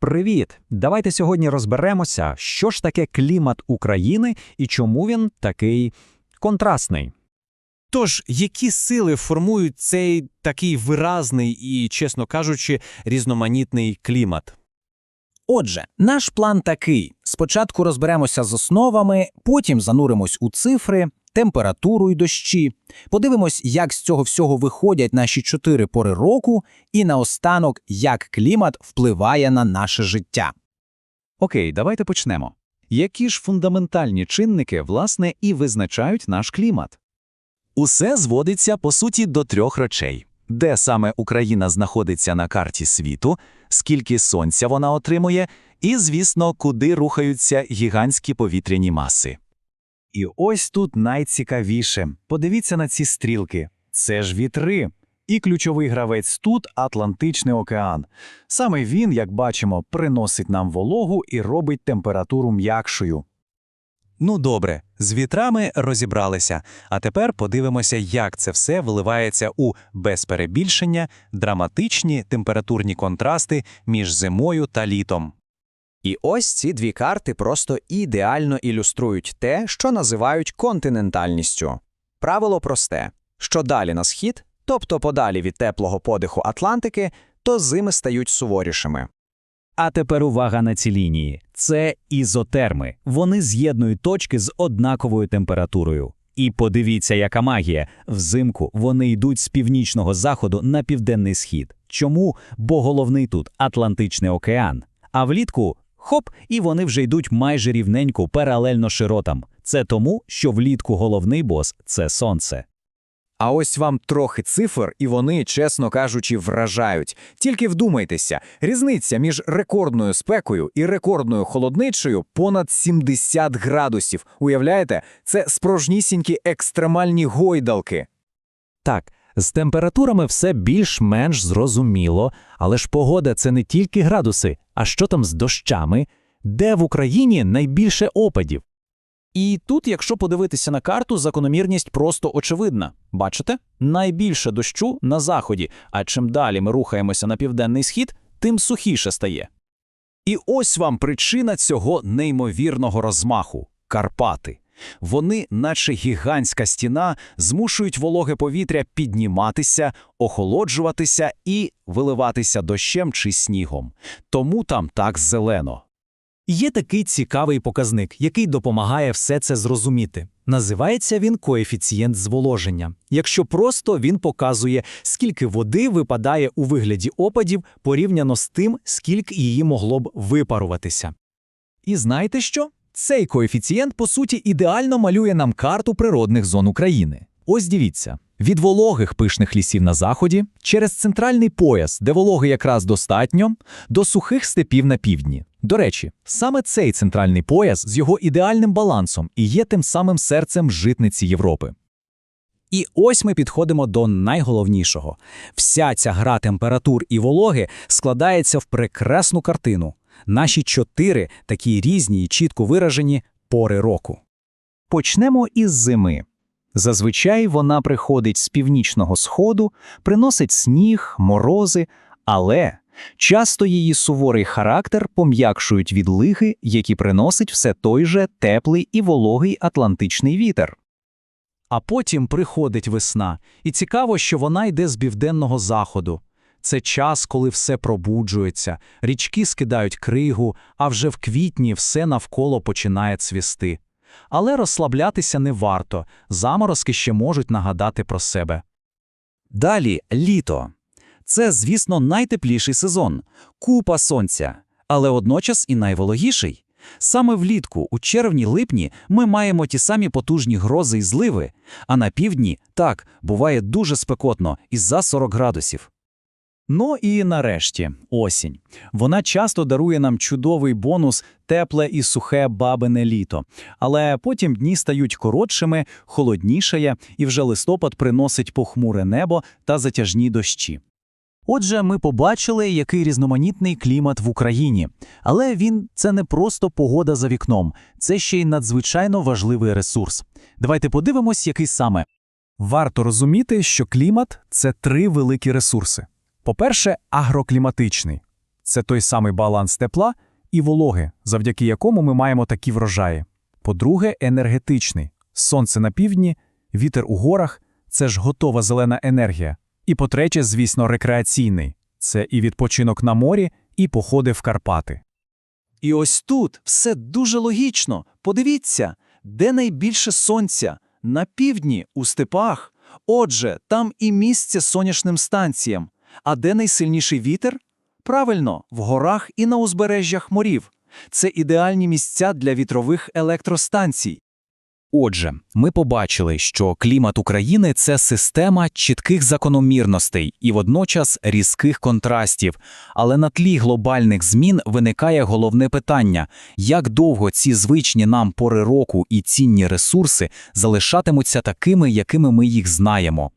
Привіт! Давайте сьогодні розберемося, що ж таке клімат України і чому він такий контрастний. Тож, які сили формують цей такий виразний і, чесно кажучи, різноманітний клімат? Отже, наш план такий: спочатку розберемося з основами, потім зануримось у цифри, температуру й дощі, подивимось, як з цього всього виходять наші чотири пори року, і наостанок, як клімат впливає на наше життя. Окей, давайте почнемо. Які ж фундаментальні чинники, власне, і визначають наш клімат? Усе зводиться, по суті, до трьох речей. Де саме Україна знаходиться на карті світу, скільки сонця вона отримує, і, звісно, куди рухаються гігантські повітряні маси. І ось тут найцікавіше. Подивіться на ці стрілки. Це ж вітри. І ключовий гравець тут Атлантичний океан. Саме він, як бачимо, приносить нам вологу і робить температуру м'якшою. Ну добре, з вітрами розібралися. А тепер подивимося, як це все виливається у без драматичні температурні контрасти між зимою та літом. І ось ці дві карти просто ідеально ілюструють те, що називають континентальністю. Правило просте: що далі на схід, тобто подалі від теплого подиху Атлантики, то зими стають суворішими. А тепер увага на ці лінії. Це ізотерми. Вони з'єднують точки з однаковою температурою. І подивіться, яка магія. Взимку вони йдуть з північного заходу на південний схід. Чому? Бо головний тут Атлантичний океан. А влітку хоп, і вони вже йдуть майже рівненько паралельно широтам. Це тому, що влітку головний бос це сонце. А ось вам трохи цифр, і вони, чесно кажучи, вражають. Тільки вдумайтеся, різниця між рекордною спекою і рекордною холодничою понад 70 градусів. Уявляєте, це справжнісінькі екстремальні гойдалки. Так, з температурами все більш-менш зрозуміло, але ж погода це не тільки градуси, а що там з дощами, де в Україні найбільше опадів. І тут, якщо подивитися на карту, закономірність просто очевидна. Бачите? Найбільше дощу на заході, а чим далі ми рухаємося на південний схід, тим сухіше стає. І ось вам причина цього неймовірного розмаху Карпати. Вони, наче гігантська стіна, змушують вологе повітря підніматися, охолоджуватися і виливатися дощем чи снігом. Тому там так зелено. Є такий цікавий показник, який допомагає все це зрозуміти. Називається він коефіцієнт зволоження. Якщо просто він показує, скільки води випадає у вигляді опадів порівняно з тим, скільки її могло б випаруватися. І знаєте що? Цей коефіцієнт, по суті, ідеально малює нам карту природних зон України. Ось дивіться. Від вологих пишних лісів на заході, через центральний пояс, де вологи якраз достатньо, до сухих степів на півдні. До речі, саме цей центральний пояс з його ідеальним балансом і є тим самим серцем житниці Європи. І ось ми підходимо до найголовнішого. Вся ця гра температур і вологи складається в прекрасну картину. Наші чотири такі різні і чітко виражені пори року. Почнемо із зими. Зазвичай вона приходить з північного сходу, приносить сніг, морози, але часто її суворий характер пом'якшують відлиги, які приносить все той же теплий і вологий атлантичний вітер. А потім приходить весна, і цікаво, що вона йде з південного заходу. Це час, коли все пробуджується, річки скидають кригу, а вже в квітні все навколо починає цвісти. Але розслаблятися не варто, заморозки ще можуть нагадати про себе. Далі літо. Це, звісно, найтепліший сезон, купа сонця, але одночас і найвологіший. Саме влітку, у червні-липні, ми маємо ті самі потужні грози і зливи, а на півдні так буває дуже спекотно із за 40 градусів. Ну і нарешті осінь. Вона часто дарує нам чудовий бонус тепле і сухе бабине літо. Але потім дні стають коротшими, холоднішає, і вже листопад приносить похмуре небо та затяжні дощі. Отже, ми побачили, який різноманітний клімат в Україні. Але він це не просто погода за вікном, це ще й надзвичайно важливий ресурс. Давайте подивимось, який саме. Варто розуміти, що клімат це три великі ресурси. По-перше, агрокліматичний. це той самий баланс тепла і вологи, завдяки якому ми маємо такі врожаї. По-друге, енергетичний. Сонце на півдні, вітер у горах це ж готова зелена енергія. І по-третє, звісно, рекреаційний. Це і відпочинок на морі, і походи в Карпати. І ось тут все дуже логічно. Подивіться, де найбільше сонця? На півдні, у степах. Отже, там і місце сонячним станціям. А де найсильніший вітер? Правильно, в горах і на узбережжях морів. Це ідеальні місця для вітрових електростанцій. Отже, ми побачили, що клімат України це система чітких закономірностей і водночас різких контрастів. Але на тлі глобальних змін виникає головне питання: як довго ці звичні нам пори року і цінні ресурси залишатимуться такими, якими ми їх знаємо?